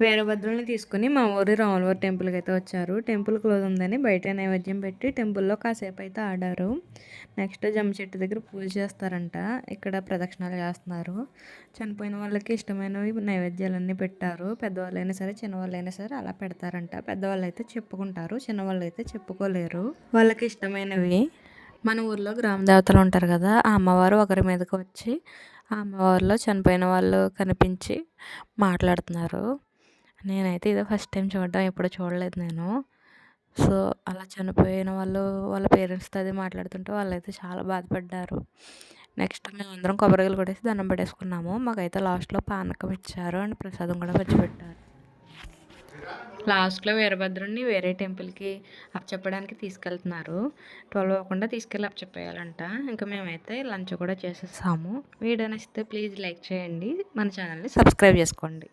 వీరభద్రుల్ని తీసుకుని మా ఊరి రాములవారి టెంపుల్కి అయితే వచ్చారు. టెంపుల్ క్లోజ్ ఉందని బయట నైవేద్యం పెట్టి టెంపుల్లో కాసేపు అయితే ఆడారు. నెక్స్ట్ జమ్మ చెట్టు దగ్గర పూజ చేస్తారంట. ఇక్కడ ప్రదక్షిణాలు చేస్తున్నారు. చనిపోయిన వాళ్ళకి ఇష్టమైనవి నైవేద్యాలన్నీ పెట్టారు. పెద్దవాళ్ళైనా సరే చిన్నవాళ్ళైనా సరే అలా పెడతారంట. పెద్దవాళ్ళు అయితే చెప్పుకుంటారు చిన్నవాళ్ళు అయితే చెప్పుకోలేరు. వాళ్ళకి ఇష్టమైనవి మన ఊర్లో గ్రామ దేవతలు ఉంటారు కదా ఆ అమ్మవారు ఒకరి మీదకి వచ్చి ఆ అమ్మవారిలో చనిపోయిన వాళ్ళు కనిపించి మాట్లాడుతున్నారు. నేనైతే ఇదే ఫస్ట్ టైం చూడడం ఎప్పుడు చూడలేదు నేను. సో అలా చనిపోయిన వాళ్ళు వాళ్ళ పేరెంట్స్తో అది మాట్లాడుతుంటే వాళ్ళైతే చాలా బాధపడ్డారు. నెక్స్ట్ మేము అందరం కొబ్బరికాయలు కొట్టేసి దండం పెట్టేసుకున్నాము. మాకైతే లాస్ట్లో పానకం ఇచ్చారు అండ్ ప్రసాదం కూడా పంచిపెట్టారు. లాస్ట్లో వీరభద్రుడిని వేరే టెంపుల్కి అప్పచెప్పడానికి తీసుకెళ్తున్నారు. ట్వెల్వ్ అవ్వకుండా తీసుకెళ్ళి అప్పచెప్పేయాలంట. ఇంకా మేమైతే లంచ్ కూడా చేసేసాము. వీడియో నచ్చితే ప్లీజ్ లైక్ చేయండి. మన ఛానల్ని సబ్స్క్రైబ్ చేసుకోండి.